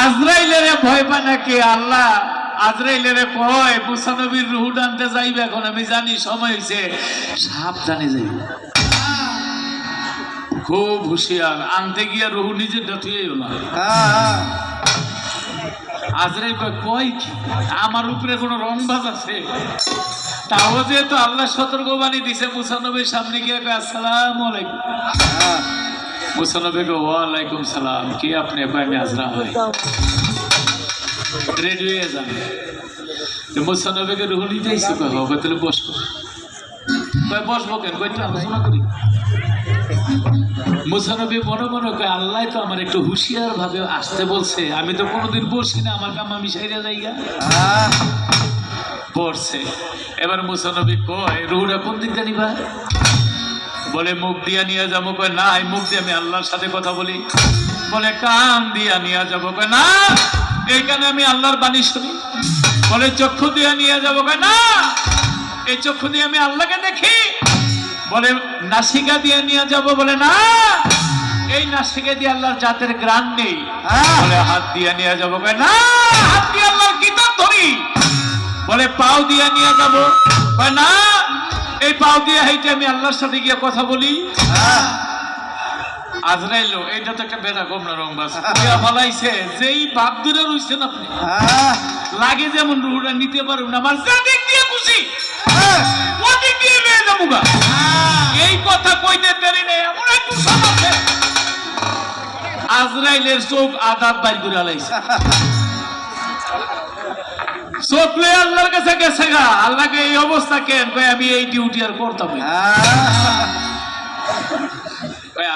আজরাইলের ভয় পায় নাকি? আল্লাহ, আজরাইলের কয় মুসানবীর রুহু টানতে যাইবে এখন, আমি জানি, সময় হয়েছে সাবধানে যাইবে। খুব হুঁশিয়ার। আনতে গিয়া রুহু নিজের ডথুয়েও না। আজরাইল কয় কয় কি? আমার উপরে কোনো রংবাজ আছে? তাও যেহেতু আল্লাহ সতর্কবাণী দিছে মুসানবীর সামনে গিয়ে আসসালাম আলাইকুম। মুসানবী ওয়ালাইকুম সালাম। কি আপনি আমি আজরা হয় রেডি হয়ে যান। মুসানবীকে রুহু নিতে আইসো কয় হবে তাহলে বসবো। কয় বসবো কেন? কয় আলোচনা করি। মুসানবী মনে মনে কয়, আল্লাহ তো আমার একটু হুঁশিয়ার ভাবে আসতে বলছে। আমি তো কোনোদিন বসি না, আমার কাম আমি সাইরা যাইগা। পড়ছে এবার মুসানবী কয়, রুহুটা কোন দিক জানিবা বলে মুখ দিয়া নিয়ে যাব। কয় না এই মুখ দিয়ে আমি আল্লাহর সাথে কথা বলি। বলে কান দিয়া নিয়ে যাব। কয় না এইখানে আমি আল্লাহর বাণী শুনি। বলে চক্ষু দিয়ে নিয়ে যাব। কয় না এই চক্ষু দিয়ে আমি আল্লাহকে দেখি। বলে নাসিকা দিয়ে নিয়ে যাব। বলে না এই নাসিকা দিয়ে আল্লাহর জাতের গ্রান নেই। হ্যাঁ। বলে হাত দিয়ে নিয়ে যাব। কয় না হাত দিয়ে আল্লাহর কিতাব ধরি। বলে পাও দিয়ে নিয়ে যাব। কয় না এই পাও দিয়ে হাইটে আমি আল্লাহর সাথে গিয়ে কথা বলি। হ্যাঁ। আজরাইলো এইটা তো একটা বেদা কম না রংবাস দিয়া ফলাইছে যেই বাপ দূরে রইছেন আপনি হ্যাঁ। লাগে যেমন রুহুরা নিতে পারুন না আমার যা দিক দিয়ে খুশি। হ্যাঁ। ওদিক দিয়ে নিয়ে যাব গা। এই কথা কইতে দেরি নেই এমন একটু আছে আজরাইলের চোখ আদাত বাইর করে আলাইছে। চোখ লয়ে আল্লাহর কাছে গেছে গা। আল্লাহকে এই অবস্থা কেন? কই আমি এই ডিউটি আর করতাম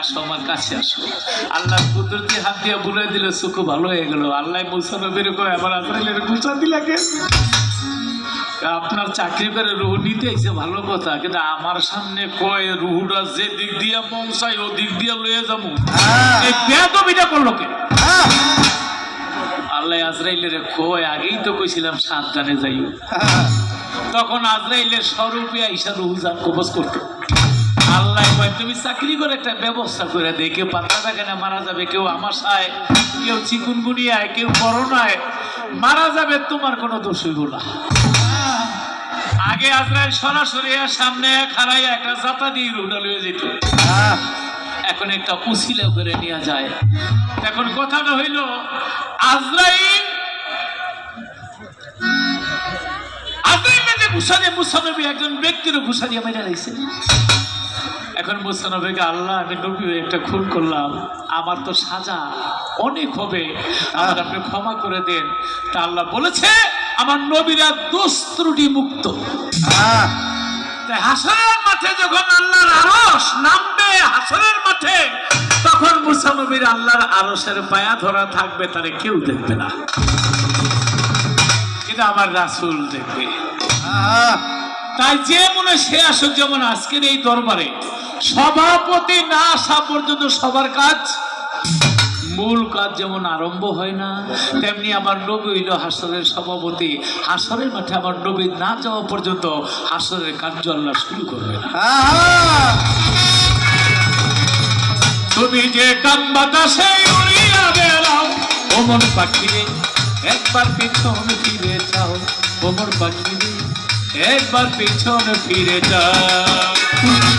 আসো আমার কাছে আসো। আল্লাহ কুদরতি হাত দিয়ে বুলে দিলে সুখ ভালো হয়ে গেল। আল্লাহ মুসা নবীর কয় আবার আজরাইলের গুছা দিলা আপনার চাকরি করে রুহু নিতে এসে ভালো কথা। কিন্তু আমার সামনে কয় রুহুটা যে দিক দিয়ে মন চাই ও দিক দিয়ে লয়ে যাব। হ্যাঁ। এই বেদবিটা করল কে? আল্লাহ আজরাইলের কয় আগেই তো কইছিলাম সাবধানে যাইও। তখন আজরাইলের স্বরূপে আইসা রুহুজান কবজ করতো। আল্লাহ কয়, তুমি চাকরি করে একটা ব্যবস্থা করে দে। কেউ পাতা না, মারা যাবে। কেউ আমাশায়, কেউ চিকুনগুনিয়ায় কেউ করোনায় মারা যাবে, তোমার কোনো দোষ হইব না। আগে আজরাইল সরাসরি সামনে খাড়াই একটা জাতা দিয়ে রুহটা লয়ে যেত এখন একটা উসিলা করে নেওয়া যায়। এখন কথাটা হইল আজরাইল আজরাইল যে ঘুষা দিয়ে মুসানবী একজন ব্যক্তিরও ঘুষা দিয়ে মেরে এখন মুসানবীকে আল্লাহ আমি নবী একটা খুন করলাম। আমার তো সাজা অনেক হবে। আমার আপনি ক্ষমা করে দেন। তা আল্লাহ বলেছে আমার নবীরা দোষ ত্রুটি মুক্ত। হাসরের মাঠে যখন আল্লাহর আরস নামবে নবীর আল্লাহর আরসের পায়া ধরা থাকবে, তারে কেউ দেখবে না। কিন্তু আমার রাসূল দেখবে। তাই যে মনে সে আসুক, যেমন আজকের এই দরবারে, সভাপতি না আসা পর্যন্ত সবার কাজ, মূল কাজ যেমন আরম্ভ হয় না, তেমনি আমার নবী হইল হাসরের সভাপতি। হাসরের মাঠে আমার নবী না যাওয়া পর্যন্ত হাসরের কার্য আল্লাহ শুরু করবে না। তুমি যে কাম বাতাসে উড়িয়া বেড়াও। ওমন পাখিরে একবার পিছন ফিরে যাও। ওমর পাখিরে একবার পিছন ফিরে যাও।